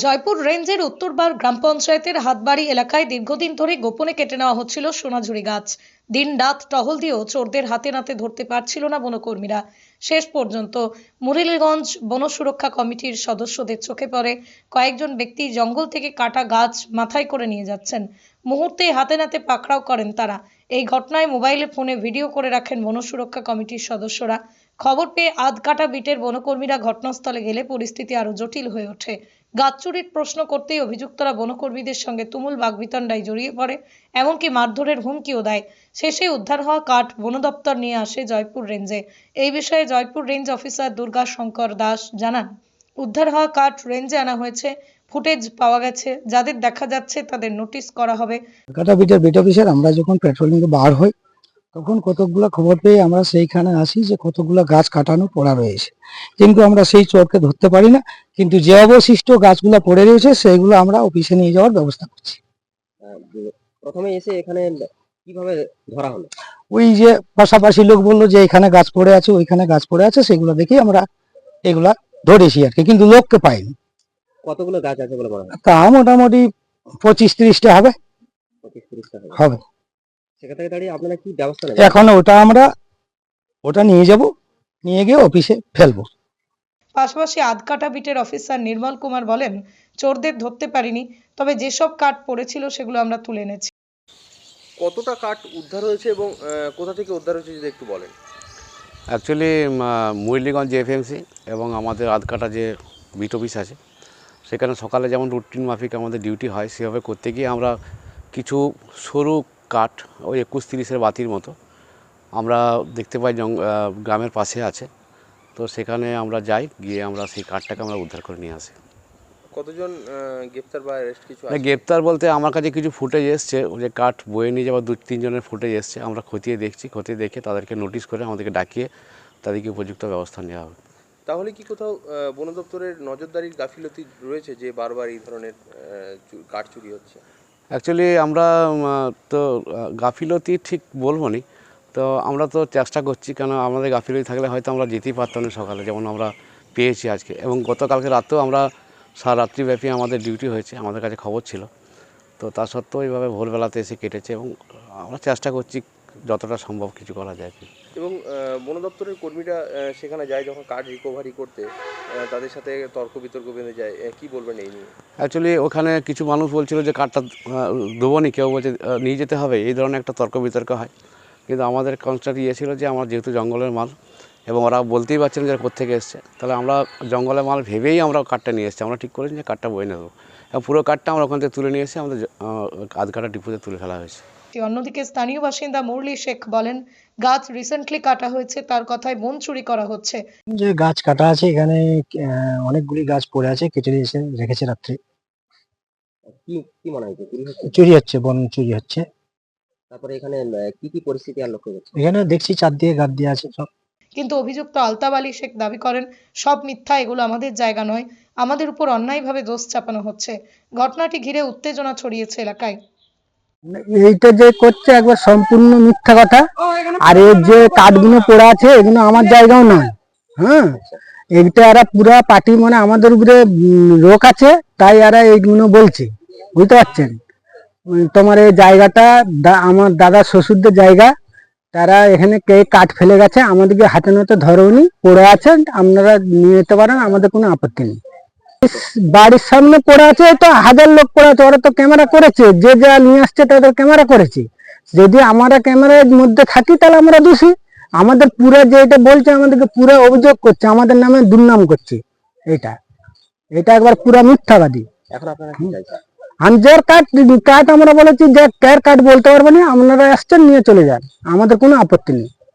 জয়পুর রেঞ্জের উত্তরবার গ্রাম পঞ্চায়েতের হাতবাড়ি এলাকায় দীর্ঘদিন ধরে গোপনে কেটে নেওয়া হচ্ছিল সোনাঝুরি গাছ। দিন রাত টহল দিয়েও চোরদের হাতে নাতে ধরতে পারছিল না বনকর্মীরা। শেষ পর্যন্ত মুরিলগঞ্জ বন সুরক্ষা কমিটির সদস্যদের চোখে পড়ে কয়েকজন ব্যক্তি জঙ্গল থেকে কাটা গাছ মাথায় করে নিয়ে যাচ্ছেন। মুহূর্তে হাতে নাতে পাকড়াও করেন তারা। এই ঘটনায় মোবাইলে ফোনে ভিডিও করে রাখেন বন সুরক্ষা কমিটির সদস্যরা। খবর পেয়ে আধকাটা বিটের বনকর্মীরা ঘটনাস্থলে গেলে পরিস্থিতি আরও জটিল হয়ে ওঠে। গাছ চুরির প্রশ্ন করতেই অভিযুক্তরা বনকর্মীদের সঙ্গে তুমুল বাগবিতণ্ডায় জড়িয়ে পড়ে, এমনকি মারধরের হুমকিও দেয়। শেষে উদ্ধার হওয়া কাঠ বন দপ্তর নিয়ে আসে জয়পুর রেঞ্জে। এই বিষয়ে জয়পুর রেঞ্জ অফিসার দুর্গা শঙ্কর দাস জানান, উদ্ধার হওয়া কাঠ রেঞ্জে আনা হয়েছে, ফুটেজ পাওয়া গেছে, যাদের দেখা যাচ্ছে তাদের নোটিশ করা হবে। কাটা বিটের বিট অফিসার, আমরা যখন পেট্রোলিং এ বার হই তখন কতকগুলো খবর পেয়ে আমরা সেইখানে আসি যে কতগুলো গাছ কাটানো পড়া রয়েছে। কিন্তু আমরা সেই চোরকে ধরতে পারি না কিন্তু যে অবশিষ্ট গাছগুলো পড়ে রয়েছে সেইগুলো আমরা অফিসে নিয়ে যাওয়ার ব্যবস্থা করছি। প্রথমে এসে এখানে কীভাবে ধরা হলো? ওই যে পাশাপাশি লোক বলল যে এখানে গাছ পড়ে আছে ওইখানে গাছ পড়ে আছে সেগুলো দেখে আমরা এগুলা ধরেছি আর কি কিন্তু লোককে পাইনি। কতগুলো গাছ আছে বলে মনে হয়? তা মোটামুটি পঁচিশ ত্রিশটা হবে। পঁচিশ তিরিশটা হবে। হবে। সেখান থেকে দাঁড়িয়ে আপনারা কি ব্যবস্থা নেবেন? এখন ওটা আমরা ওটা নিয়ে যাব নিয়ে গিয়ে অফিসে ফেলব। পাশাপাশি আধকাটা বিটের অফিসার নির্মল কুমার বলেন চোরদের ধরতে পারিনি তবে যেসব কাঠ পড়েছিল সেগুলো আমরা তুলে এনেছি। কতটা কাঠ উদ্ধার হয়েছে এবং আহ, কোথা থেকে উদ্ধার হয়েছে যদি একটু বলেন? অ্যাকচুয়ালি মুরলীগঞ্জ এফএমসি এবং আমাদের আধকাটা যে বিট অফিস আছে সেখানে সকালে যেমন রুটিন মাফিক আমাদের ডিউটি হয় সেভাবে করতে গিয়ে আমরা কিছু সরু কাঠ ওই একুশ তিরিশের বাতির মতো। আমরা দেখতে পাই গ্রামের পাশে আছে। তো সেখানে আমরা যাই গিয়ে আমরা সেই কাঠটাকে আমরা উদ্ধার করে নিয়ে আসি। কতজন গ্রেপ্তার বা অ্যারেস্ট কিছু গ্রেপ্তার বলতে আমার কাছে কিছু ফুটেজ এসছে। ওই যে কাঠ বয়ে নিয়ে যাওয়া দু তিনজনের ফুটেজ এসছে। আমরা খতিয়ে দেখছি খতিয়ে দেখে তাদেরকে নোটিশ করে আমাদেরকে ডাকিয়ে তাদেরকে উপযুক্ত ব্যবস্থা নেওয়া হবে তাহলে কি কোথাও বন দপ্তরের নজরদারির গাফিলতি রয়েছে যে বারবার এই ধরনের কাঠ চুরি হচ্ছে? অ্যাকচুয়ালি আমরা তো গাফিলতি ঠিক বলব নি। তো আমরা তো চেষ্টা করছি কেন আমাদের গাফিলতি থাকলে হয়তো আমরা যেতেই পারতাম না সকালে, যেমন আমরা পেয়েছি আজকে। এবং গতকালকে রাতেও আমরা সারা রাত্রিব্যাপী আমাদের ডিউটি হয়েছে, আমাদের কাছে খবর ছিল। তো তা সত্ত্বেও এইভাবে ভোরবেলাতে এসে কেটেছে এবং আমরা চেষ্টা করছি যতটা সম্ভব কিছু করা যায় কি। এবং বন দপ্তরের কর্মীরা সেখানে যায় যখন কাঠ রিকভারি করতে তাদের সাথে তর্ক বিতর্ক বেঁধে যায় কি বলবেন এই নিয়ে? অ্যাকচুয়ালি ওখানে কিছু মানুষ বলছিল যে কাঠটা দেবো নি। কেউ বলছে নিয়ে যেতে হবে। এই ধরনের একটা তর্ক বিতর্ক হয়। কিন্তু আমাদের কনস্ট্রাক্ট ইয়ে ছিল যে, আমার যেহেতু জঙ্গলের মাল, এবং ওরা বলতেই পারছেন যে কোথেকে এসছে। তাহলে আমরা জঙ্গলের মাল ভেবেই আমরা কাঠটা নিয়ে এসেছি। আমরা ঠিক করেছি যে, কাঠটা বয়ে নেব। এবং পুরো কাঠটা আমরা ওখান থেকে তুলে নিয়ে এসে আমাদের আধকাটা ডিপোতে তুলে ফেলা হয়েছে। অন্যদিকে স্থানীয় বাসিন্দা মুরলি শেখ বলেন গাছ রিসেন্টলি কাটা হয়েছে তার কথায় বন চুরি করা হচ্ছে। যে গাছ কাটা আছে এখানে আহ, অনেকগুলি গাছ পড়ে আছে কেটে এসে রেখেছে রাত্রে। কি কি মনে হয়? যে চুরি হচ্ছে? চুরি হচ্ছে বন চুরি হচ্ছে। তারপরে এখানে আহ, কি কি পরিস্থিতি আর লক্ষ্য করছে এখানে দেখছি চার দিয়ে গাদ দিয়ে আছে সব। কিন্তু অভিযুক্ত আলতাব আলী শেখ দাবি করেন সব মিথ্যা এগুলো আমাদের জায়গা নয়। আমাদের উপর অন্যায়ভাবে দোষ চাপানো হচ্ছে। ঘটনাটি ঘিরে উত্তেজনা ছড়িয়েছে এলাকায়। এইটা যে করছে একবার সম্পূর্ণ মিথ্যা কথা। আর এর যে কাঠগুলো পড়ে আছে, এগুলো আমার জায়গাও নয়। হ্যাঁ? এইটা এরা পুরা পার্টি মানে আমাদের উপরে রোক আছে, তাই এরা এইগুলো বলছে। বুঝতে পারছেন? তোমার এই জায়গাটা আমার দাদা শ্বশুরদের জায়গা। তারা এখানে কে কাঠ ফেলে গেছে, আমাদেরকে হাতে নাতে ধরেওনি পড়ে আছেন আপনারা নিয়ে যেতে পারেন, আমাদের কোনো আপত্তি নেই। বাড়ির সামনে পড়ে আছে তো হাজার লোক পড়ে আছে ওরা তো ক্যামেরা করেছে যে যা নিয়ে আসছে তাদের ক্যামেরা করেছে। যদি আমরা ক্যামেরার মধ্যে থাকি তাহলে আমরা দোষী। আমাদের পুরো যে এটা বলছে আমাদেরকে পুরো অভিযোগ করছে আমাদের নামে দুর্নাম করছে এটা। এটা একবার পুরো মিথ্যাবাদী। আমি যার কাঠ কাঠ আমরা বলেছি যে কার কাঠ বলতে পারব না আপনারা আসছেন নিয়ে চলে যান। আমাদের কোনো আপত্তি নেই।